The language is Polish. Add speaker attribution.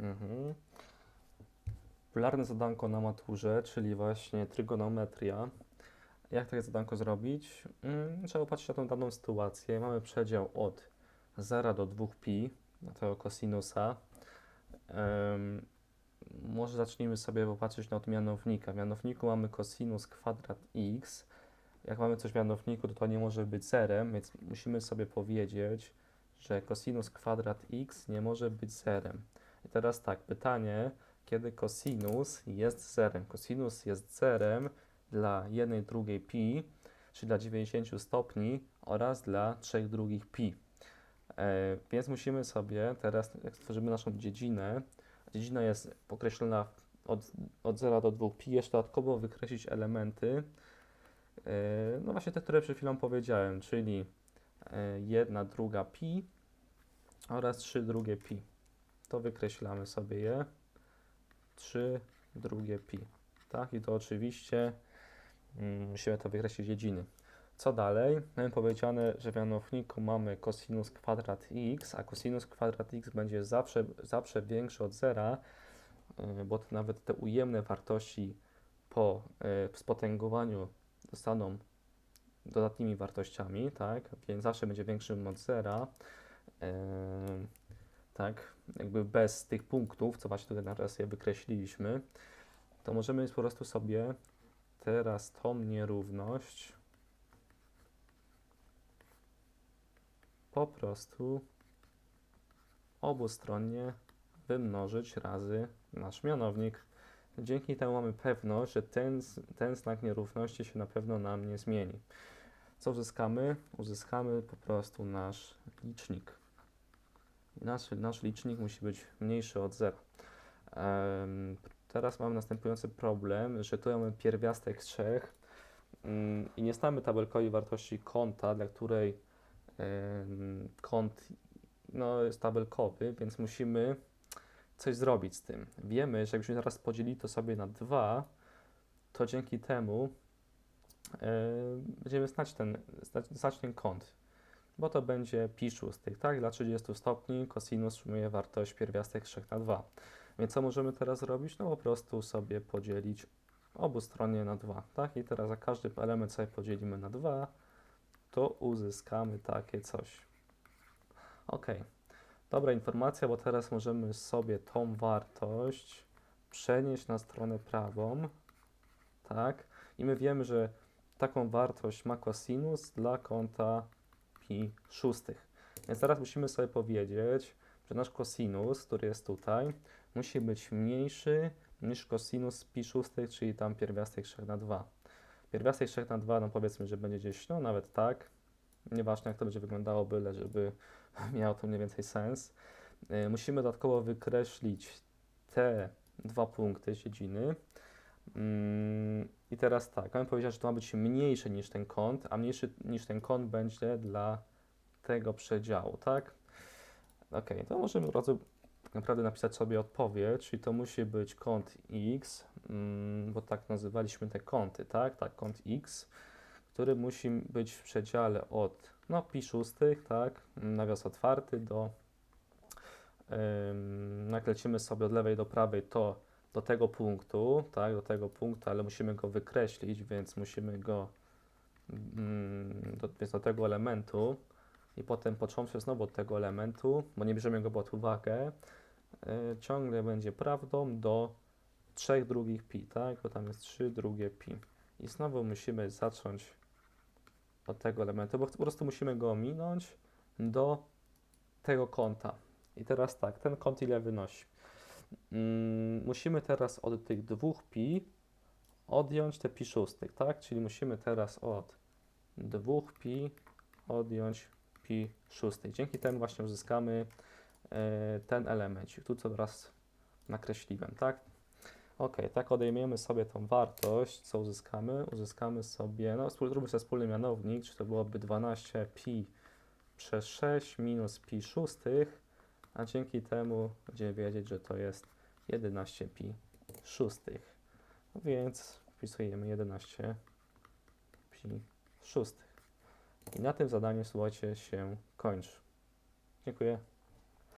Speaker 1: Mhm. Popularne zadanko na maturze, czyli właśnie trygonometria. Jak takie zadanko zrobić? Mm, trzeba patrzeć na tą daną sytuację. Mamy przedział od 0 do 2pi, na tego kosinusa. Em, może zacznijmy sobie popatrzeć na od mianownika. W mianowniku mamy kosinus kwadrat x. Jak mamy coś w mianowniku, to to nie może być zerem, więc musimy sobie powiedzieć, że kosinus kwadrat x nie może być zerem. I teraz tak, pytanie, kiedy kosinus jest zerem? Kosinus jest zerem dla 1 drugiej pi, czyli dla 90 stopni oraz dla 3 drugich pi. E, więc musimy sobie teraz, jak stworzymy naszą dziedzinę, dziedzina jest określona od, od 0 do 2 pi, jeszcze dodatkowo wykreślić elementy, e, no właśnie te, które przed chwilą powiedziałem, czyli e, 1 druga pi oraz 3 drugie pi. To wykreślamy sobie je. 3 drugie pi. Tak, i to oczywiście mm, musimy to wykreślić dziedziny. Co dalej? Mamy powiedziane, że w mianowniku mamy cosinus kwadrat x, a cosinus kwadrat x będzie zawsze, zawsze większy od zera, y, bo to nawet te ujemne wartości po y, spotęgowaniu zostaną dodatnimi wartościami, tak? Więc zawsze będzie większym od zera. Ym, tak, jakby bez tych punktów, co właśnie tutaj na raz je wykreśliliśmy, to możemy po prostu sobie teraz tą nierówność po prostu obustronnie wymnożyć razy nasz mianownik. Dzięki temu mamy pewność, że ten, ten znak nierówności się na pewno nam nie zmieni. Co uzyskamy? Uzyskamy po prostu nasz licznik. Nasz, nasz licznik musi być mniejszy od zera. Teraz mamy następujący problem, że tu mamy pierwiastek 3 mm, i nie znamy tabelkowej wartości kąta, dla której kąt no, jest tabelkowy, więc musimy coś zrobić z tym. Wiemy, że jakbyśmy teraz podzielili to sobie na 2, to dzięki temu będziemy znać ten, znać, znać ten kąt bo to będzie pi szóstych, tak? Dla 30 stopni kosinus przyjmuje wartość pierwiastek 3 na 2. Więc co możemy teraz zrobić? No po prostu sobie podzielić obustronnie na 2, tak? I teraz za każdy element sobie podzielimy na 2, to uzyskamy takie coś. Ok, dobra informacja, bo teraz możemy sobie tą wartość przenieść na stronę prawą, tak? I my wiemy, że taką wartość ma kosinus dla kąta pi szóstych. Więc teraz musimy sobie powiedzieć, że nasz kosinus, który jest tutaj, musi być mniejszy niż kosinus pi szóstych, czyli tam pierwiastek 3 na 2. Pierwiastek 3 na 2, no powiedzmy, że będzie gdzieś, no nawet tak, nieważne jak to będzie wyglądało, byle żeby miało to mniej więcej sens. Y, Musimy dodatkowo wykreślić te dwa punkty dziedziny. Mm, I teraz tak, mamy powiedzieć, że to ma być mniejsze niż ten kąt, a mniejszy niż ten kąt będzie dla tego przedziału, tak? Ok, to możemy od razu tak naprawdę napisać sobie odpowiedź, czyli to musi być kąt x, mm, bo tak nazywaliśmy te kąty, tak? Tak, kąt x, który musi być w przedziale od no, pi szóstych, tak? Nawias otwarty do ym, sobie od lewej do prawej, to do tego punktu, tak, do tego punktu, ale musimy go wykreślić, więc musimy go mm, do, więc do tego elementu i potem począwszy znowu od tego elementu, bo nie bierzemy go pod uwagę, y, ciągle będzie prawdą do 3 drugich pi, tak, bo tam jest 3 drugie pi. I znowu musimy zacząć od tego elementu, bo po prostu musimy go ominąć do tego kąta. I teraz tak, ten kąt ile wynosi? Mm, musimy teraz od tych dwóch pi odjąć te pi szóstych, tak? Czyli musimy teraz od dwóch pi odjąć pi szóstych. Dzięki temu właśnie uzyskamy e, ten elemencik. Tu co teraz nakreśliłem, tak? Ok, tak odejmiemy sobie tą wartość, co uzyskamy? Uzyskamy sobie, no zróbmy sobie wspólny mianownik, czy to byłoby 12 pi przez 6 minus pi szóstych, a dzięki temu będziemy wiedzieć, że to jest 11 pi szóstych. Więc wpisujemy 11 pi szóstych. I na tym zadanie, słuchajcie, się kończy. Dziękuję.